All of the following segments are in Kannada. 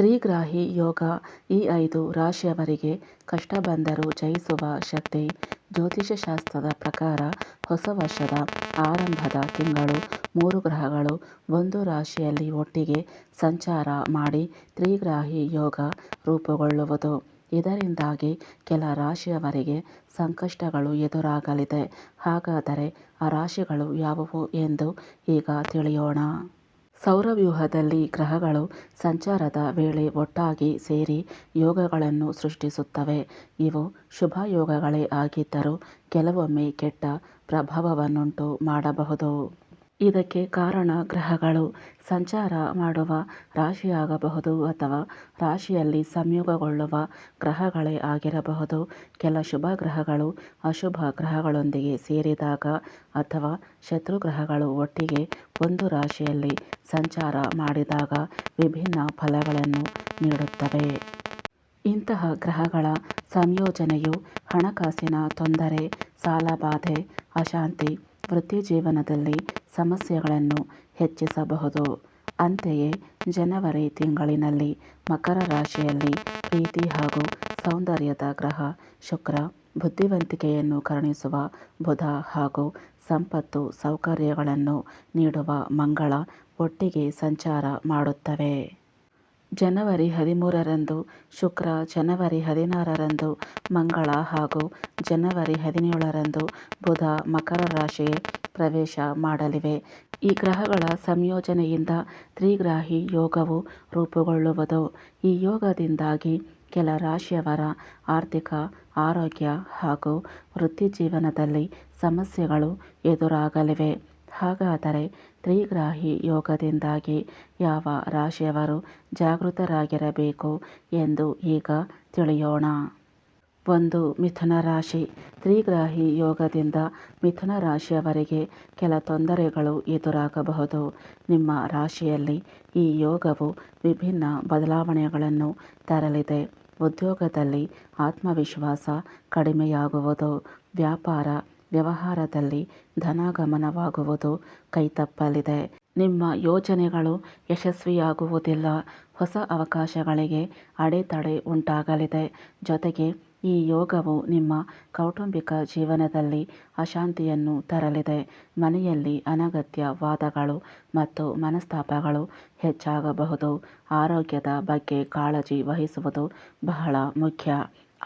ತ್ರಿಗ್ರಾಹಿ ಯೋಗ ಈ ಐದು ರಾಶಿಯವರಿಗೆ ಕಷ್ಟ ಬಂದರೂ ಜಯಿಸುವ ಶಕ್ತಿ. ಜ್ಯೋತಿಷ್ಯಶಾಸ್ತ್ರದ ಪ್ರಕಾರ ಹೊಸ ವರ್ಷದ ಆರಂಭದ ತಿಂಗಳು ಮೂರು ಗ್ರಹಗಳು ಒಂದು ರಾಶಿಯಲ್ಲಿ ಒಟ್ಟಿಗೆ ಸಂಚಾರ ಮಾಡಿ ತ್ರಿಗ್ರಾಹಿ ಯೋಗ ರೂಪುಗೊಳ್ಳುವುದು. ಇದರಿಂದಾಗಿ ಕೆಲ ರಾಶಿಯವರಿಗೆ ಸಂಕಷ್ಟಗಳು ಎದುರಾಗಲಿದೆ. ಹಾಗಾದರೆ ಆ ರಾಶಿಗಳು ಯಾವುವು ಎಂದು ಈಗ ತಿಳಿಯೋಣ. ಸೌರವ್ಯೂಹದಲ್ಲಿ ಗ್ರಹಗಳು ಸಂಚಾರದ ವೇಳೆ ಒಟ್ಟಾಗಿ ಸೇರಿ ಯೋಗಗಳನ್ನು ಸೃಷ್ಟಿಸುತ್ತವೆ. ಇವು ಶುಭ ಯೋಗಗಳೇ ಆಗಿದ್ದರೂ ಕೆಲವೊಮ್ಮೆ ಕೆಟ್ಟ ಪ್ರಭಾವವನ್ನುಂಟು ಮಾಡಬಹುದು. ಇದಕ್ಕೆ ಕಾರಣ ಗ್ರಹಗಳು. ಸಂಚಾರ ಮಾಡುವ ರಾಶಿಯಾಗಬಹುದು ಅಥವಾ ರಾಶಿಯಲ್ಲಿ ಸಂಯೋಗಗೊಳ್ಳುವ ಗ್ರಹಗಳೇ ಆಗಿರಬಹುದು. ಕೆಲ ಶುಭ ಗ್ರಹಗಳು ಅಶುಭ ಗ್ರಹಗಳೊಂದಿಗೆ ಸೇರಿದಾಗ ಅಥವಾ ಶತ್ರು ಗ್ರಹಗಳು ಒಟ್ಟಿಗೆ ಒಂದು ರಾಶಿಯಲ್ಲಿ ಸಂಚಾರ ಮಾಡಿದಾಗ ವಿಭಿನ್ನ ಫಲಗಳನ್ನು ನೀಡುತ್ತವೆ. ಇಂತಹ ಗ್ರಹಗಳ ಸಂಯೋಜನೆಯು ಹಣಕಾಸಿನ ತೊಂದರೆ, ಸಾಲಬಾಧೆ, ಅಶಾಂತಿ, ವೃತ್ತಿಜೀವನದಲ್ಲಿ ಸಮಸ್ಯೆಗಳನ್ನು ಹೆಚ್ಚಿಸಬಹುದು. ಅಂತೆಯೇ, ಜನವರಿ ತಿಂಗಳಿನಲ್ಲಿ ಮಕರ ರಾಶಿಯಲ್ಲಿ ಪ್ರೀತಿ ಹಾಗೂ ಸೌಂದರ್ಯದ ಗ್ರಹ ಶುಕ್ರ ಬುದ್ಧಿವಂತಿಕೆಯನ್ನು ಕರುಣಿಸುವ ಬುಧ ಹಾಗೂ ಸಂಪತ್ತು ಸೌಕರ್ಯಗಳನ್ನು ನೀಡುವ ಮಂಗಳ ಒಟ್ಟಿಗೆ ಸಂಚಾರ ಮಾಡುತ್ತವೆ. ಜನವರಿ ಹದಿಮೂರರಂದು ಶುಕ್ರ, ಜನವರಿ ಹದಿನಾರರಂದು ಮಂಗಳ ಹಾಗೂ ಜನವರಿ ಹದಿನೇಳರಂದು ಬುಧ ಮಕರ ರಾಶಿಗೆ ಪ್ರವೇಶ ಮಾಡಲಿವೆ. ಈ ಗ್ರಹಗಳ ಸಂಯೋಜನೆಯಿಂದ ತ್ರಿಗ್ರಾಹಿ ಯೋಗವು ರೂಪುಗೊಳ್ಳುವುದು. ಈ ಯೋಗದಿಂದಾಗಿ ಕೆಲ ರಾಶಿಯವರ ಆರ್ಥಿಕ, ಆರೋಗ್ಯ ಹಾಗೂ ವೃತ್ತಿಜೀವನದಲ್ಲಿ ಸಮಸ್ಯೆಗಳು ಎದುರಾಗಲಿವೆ. ಹಾಗಾದರೆ ತ್ರಿಗ್ರಾಹಿ ಯೋಗದಿಂದಾಗಿ ಯಾವ ರಾಶಿಯವರು ಜಾಗೃತರಾಗಿರಬೇಕು ಎಂದು ಈಗ ತಿಳಿಯೋಣ. ಒಂದು ಮಿಥುನ ರಾಶಿ, ತ್ರಿಗ್ರಾಹಿ ಯೋಗದಿಂದ ಮಿಥುನ ರಾಶಿಯವರಿಗೆ ಕೆಲ ತೊಂದರೆಗಳು ಎದುರಾಗಬಹುದು. ನಿಮ್ಮ ರಾಶಿಯಲ್ಲಿ ಈ ಯೋಗವು ವಿಭಿನ್ನ ಬದಲಾವಣೆಗಳನ್ನು ತರಲಿದೆ. ಉದ್ಯೋಗದಲ್ಲಿ ಆತ್ಮವಿಶ್ವಾಸ ಕಡಿಮೆಯಾಗುವುದು, ವ್ಯಾಪಾರ ವ್ಯವಹಾರದಲ್ಲಿ ಧನಾಗಮನವಾಗುವುದು ಕೈತಪ್ಪಲಿದೆ. ನಿಮ್ಮ ಯೋಜನೆಗಳು ಯಶಸ್ವಿಯಾಗುವುದಿಲ್ಲ. ಹೊಸ ಅವಕಾಶಗಳಿಗೆ ಅಡೆತಡೆ ಉಂಟಾಗಲಿದೆ. ಜೊತೆಗೆ ಈ ಯೋಗವು ನಿಮ್ಮ ಕೌಟುಂಬಿಕ ಜೀವನದಲ್ಲಿ ಅಶಾಂತಿಯನ್ನು ತರಲಿದೆ. ಮನೆಯಲ್ಲಿ ಅನಗತ್ಯ ವಾದಗಳು ಮತ್ತು ಮನಸ್ತಾಪಗಳು ಹೆಚ್ಚಾಗಬಹುದು. ಆರೋಗ್ಯದ ಬಗ್ಗೆ ಕಾಳಜಿ ವಹಿಸುವುದು ಬಹಳ ಮುಖ್ಯ.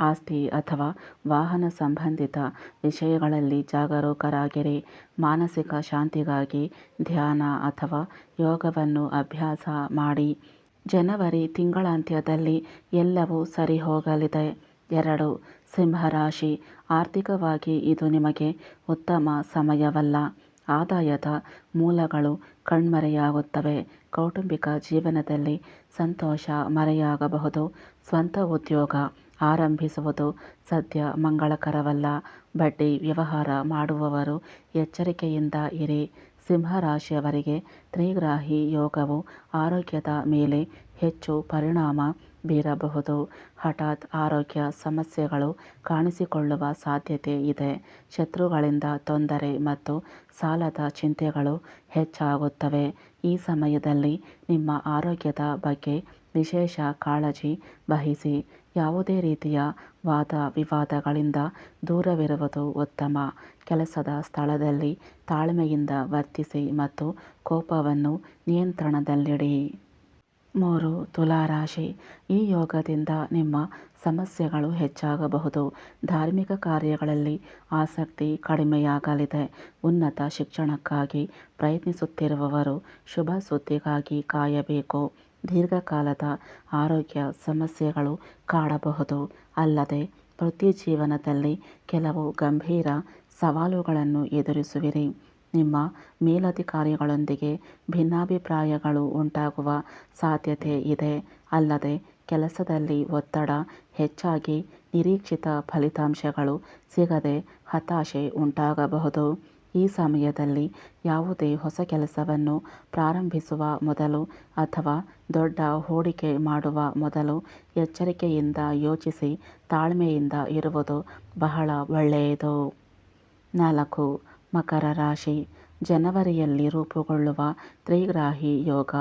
ಆಸ್ತಿ ಅಥವಾ ವಾಹನ ಸಂಬಂಧಿತ ವಿಷಯಗಳಲ್ಲಿ ಜಾಗರೂಕರಾಗಿರಿ. ಮಾನಸಿಕ ಶಾಂತಿಗಾಗಿ ಧ್ಯಾನ ಅಥವಾ ಯೋಗವನ್ನು ಅಭ್ಯಾಸ ಮಾಡಿ. ಜನವರಿ ತಿಂಗಳಾಂತ್ಯದಲ್ಲಿ ಎಲ್ಲವೂ ಸರಿ ಹೋಗಲಿದೆ ಎರಡು. ಸಿಂಹರಾಶಿ. ಆರ್ಥಿಕವಾಗಿ ಇದು ನಿಮಗೆ ಉತ್ತಮ ಸಮಯವಲ್ಲ. ಆದಾಯದ ಮೂಲಗಳು ಕಣ್ಮರೆಯಾಗುತ್ತವೆ. ಕೌಟುಂಬಿಕ ಜೀವನದಲ್ಲಿ ಸಂತೋಷ ಮರೆಯಾಗಬಹುದು. ಸ್ವಂತ ಉದ್ಯೋಗ ಆರಂಭಿಸುವುದು ಸದ್ಯ ಮಂಗಳಕರವಲ್ಲ. ಬಡ್ಡಿ ವ್ಯವಹಾರ ಮಾಡುವವರು ಎಚ್ಚರಿಕೆಯಿಂದ ಇರಿ. ಸಿಂಹರಾಶಿಯವರಿಗೆ ತ್ರಿಗ್ರಾಹಿ ಯೋಗವು ಆರೋಗ್ಯದ ಮೇಲೆ ಹೆಚ್ಚು ಪರಿಣಾಮ ಬೀರಬಹುದು. ಹಠಾತ್ ಆರೋಗ್ಯ ಸಮಸ್ಯೆಗಳು ಕಾಣಿಸಿಕೊಳ್ಳುವ ಸಾಧ್ಯತೆ ಇದೆ. ಶತ್ರುಗಳಿಂದ ತೊಂದರೆ ಮತ್ತು ಸಾಲದ ಚಿಂತೆಗಳು ಹೆಚ್ಚಾಗುತ್ತವೆ. ಈ ಸಮಯದಲ್ಲಿ ನಿಮ್ಮ ಆರೋಗ್ಯದ ಬಗ್ಗೆ ವಿಶೇಷ ಕಾಳಜಿ ವಹಿಸಿ. ಯಾವುದೇ ರೀತಿಯ ವಾದ ವಿವಾದಗಳಿಂದ ದೂರವಿರುವುದು ಉತ್ತಮ. ಕೆಲಸದ ಸ್ಥಳದಲ್ಲಿ ತಾಳ್ಮೆಯಿಂದ ವರ್ತಿಸಿ ಮತ್ತು ಕೋಪವನ್ನು ನಿಯಂತ್ರಣದಲ್ಲಿಡಿ. ಮೂರು, ತುಲಾರಾಶಿ. ಈ ಯೋಗದಿಂದ ನಿಮ್ಮ ಸಮಸ್ಯೆಗಳು ಹೆಚ್ಚಾಗಬಹುದು. ಧಾರ್ಮಿಕ ಕಾರ್ಯಗಳಲ್ಲಿ ಆಸಕ್ತಿ ಕಡಿಮೆಯಾಗಲಿದೆ. ಉನ್ನತ ಶಿಕ್ಷಣಕ್ಕಾಗಿ ಪ್ರಯತ್ನಿಸುತ್ತಿರುವವರು ಶುಭ ಸುದ್ದಿಗಾಗಿ ಕಾಯಬೇಕು. ದೀರ್ಘಕಾಲದ ಆರೋಗ್ಯ ಸಮಸ್ಯೆಗಳು ಕಾಡಬಹುದು. ಅಲ್ಲದೆ, ವೃತ್ತಿಜೀವನದಲ್ಲಿ ಕೆಲವು ಗಂಭೀರ ಸವಾಲುಗಳನ್ನು ಎದುರಿಸುವಿರಿ. ನಿಮ್ಮ ಮೇಲಧಿಕಾರಿಗಳೊಂದಿಗೆ ಭಿನ್ನಾಭಿಪ್ರಾಯಗಳು ಉಂಟಾಗುವ ಸಾಧ್ಯತೆ ಇದೆ. ಅಲ್ಲದೆ, ಕೆಲಸದಲ್ಲಿ ಒತ್ತಡ, ಹೆಚ್ಚಾಗಿ ನಿರೀಕ್ಷಿತ ಫಲಿತಾಂಶಗಳು ಸಿಗದೆ ಹತಾಶೆ ಉಂಟಾಗಬಹುದು. ಈ ಸಮಯದಲ್ಲಿ ಯಾವುದೇ ಹೊಸ ಕೆಲಸವನ್ನು ಪ್ರಾರಂಭಿಸುವ ಮೊದಲು ಅಥವಾ ದೊಡ್ಡ ಹೂಡಿಕೆ ಮಾಡುವ ಮೊದಲು ಎಚ್ಚರಿಕೆಯಿಂದ ಯೋಚಿಸಿ ತಾಳ್ಮೆಯಿಂದ ಇರುವುದು ಬಹಳ ಒಳ್ಳೆಯದು. ನಾಲ್ಕು, ಮಕರ ರಾಶಿ. ಜನವರಿಯಲ್ಲಿ ರೂಪುಗೊಳ್ಳುವ ತ್ರಿಗ್ರಾಹಿ ಯೋಗ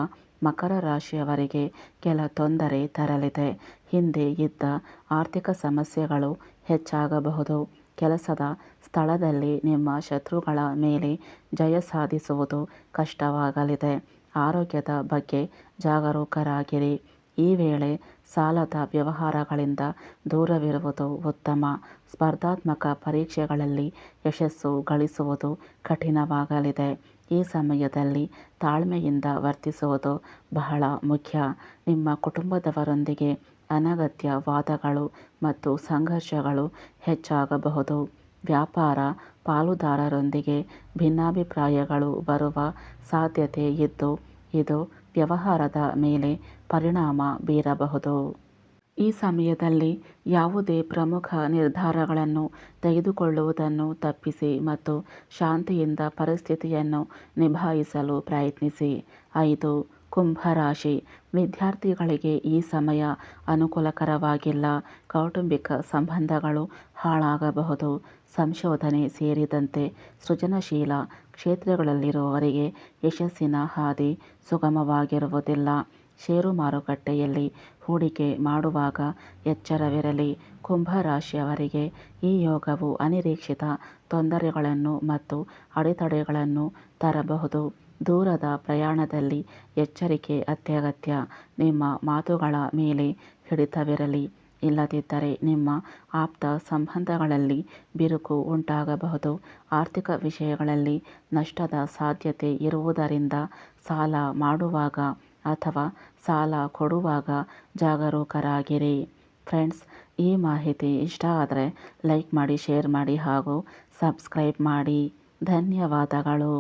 ಮಕರ ರಾಶಿಯವರಿಗೆ ಕೆಲ ತೊಂದರೆ ತರಲಿದೆ. ಹಿಂದೆ ಇದ್ದ ಆರ್ಥಿಕ ಸಮಸ್ಯೆಗಳು ಹೆಚ್ಚಾಗಬಹುದು. ಕೆಲಸದ ಸ್ಥಳದಲ್ಲಿ ನಿಮ್ಮ ಶತ್ರುಗಳ ಮೇಲೆ ಜಯ ಸಾಧಿಸುವುದು ಕಷ್ಟವಾಗಲಿದೆ. ಆರೋಗ್ಯದ ಬಗ್ಗೆ ಜಾಗರೂಕರಾಗಿರಿ. ಈ ವೇಳೆ ಸಾಲದ ವ್ಯವಹಾರಗಳಿಂದ ದೂರವಿರುವುದು ಉತ್ತಮ. ಸ್ಪರ್ಧಾತ್ಮಕ ಪರೀಕ್ಷೆಗಳಲ್ಲಿ ಯಶಸ್ಸು ಗಳಿಸುವುದು ಕಠಿಣವಾಗಲಿದೆ. ಈ ಸಮಯದಲ್ಲಿ ತಾಳ್ಮೆಯಿಂದ ವರ್ತಿಸುವುದು ಬಹಳ ಮುಖ್ಯ. ನಿಮ್ಮ ಕುಟುಂಬದವರೊಂದಿಗೆ ಅನಗತ್ಯ ವಾದಗಳು ಮತ್ತು ಸಂಘರ್ಷಗಳು ಹೆಚ್ಚಾಗಬಹುದು. ವ್ಯಾಪಾರ ಪಾಲುದಾರರೊಂದಿಗೆ ಭಿನ್ನಾಭಿಪ್ರಾಯಗಳು ಬರುವ ಸಾಧ್ಯತೆ ಇದ್ದು, ಇದು ವ್ಯವಹಾರದ ಮೇಲೆ ಪರಿಣಾಮ ಬೀರಬಹುದು. ಈ ಸಮಯದಲ್ಲಿ ಯಾವುದೇ ಪ್ರಮುಖ ನಿರ್ಧಾರಗಳನ್ನು ತೆಗೆದುಕೊಳ್ಳುವುದನ್ನು ತಪ್ಪಿಸಿ ಮತ್ತು ಶಾಂತಿಯಿಂದ ಪರಿಸ್ಥಿತಿಯನ್ನು ನಿಭಾಯಿಸಲು ಪ್ರಯತ್ನಿಸಿ. ಐದು ಕುಂಭರಾಶಿ. ವಿದ್ಯಾರ್ಥಿಗಳಿಗೆ ಈ ಸಮಯ ಅನುಕೂಲಕರವಾಗಿಲ್ಲ. ಕೌಟುಂಬಿಕ ಸಂಬಂಧಗಳು ಹಾಳಾಗಬಹುದು. ಸಂಶೋಧನೆ ಸೇರಿದಂತೆ ಸೃಜನಶೀಲ ಕ್ಷೇತ್ರಗಳಲ್ಲಿರುವವರಿಗೆ ಯಶಸ್ಸಿನ ಹಾದಿ ಸುಗಮವಾಗಿರುವುದಿಲ್ಲ. ಷೇರು ಮಾರುಕಟ್ಟೆಯಲ್ಲಿ ಹೂಡಿಕೆ ಮಾಡುವಾಗ ಎಚ್ಚರವಿರಲಿ. ಕುಂಭರಾಶಿಯವರಿಗೆ ಈ ಯೋಗವು ಅನಿರೀಕ್ಷಿತ ತೊಂದರೆಗಳನ್ನು ಮತ್ತು ಅಡೆತಡೆಗಳನ್ನು ತರಬಹುದು. ದೂರದ ಪ್ರಯಾಣದಲ್ಲಿ ಎಚ್ಚರಿಕೆ, ಅತ್ಯಗತ್ಯ. ನಿಮ್ಮ ಮಾತುಗಳ ಮೇಲೆ ಹಿಡಿತವಿರಲಿ. ಇಲ್ಲದಿದ್ದರೆ ನಿಮ್ಮ ಆಪ್ತ ಸಂಬಂಧಗಳಲ್ಲಿ ಬಿರುಕು ಉಂಟಾಗಬಹುದು. ಆರ್ಥಿಕ ವಿಷಯಗಳಲ್ಲಿ ನಷ್ಟದ ಸಾಧ್ಯತೆ ಇರುವುದರಿಂದ ಸಾಲ ಮಾಡುವಾಗ ಅಥವಾ ಸಾಲ ಕೊಡುವಾಗ ಜಾಗರೂಕರಾಗಿರಿ. ಫ್ರೆಂಡ್ಸ್, ಈ ಮಾಹಿತಿ ಇಷ್ಟ ಆದರೆ ಲೈಕ್ ಮಾಡಿ, ಶೇರ್ ಮಾಡಿ ಹಾಗೂ ಸಬ್ಸ್ಕ್ರೈಬ್ ಮಾಡಿ. ಧನ್ಯವಾದಗಳು.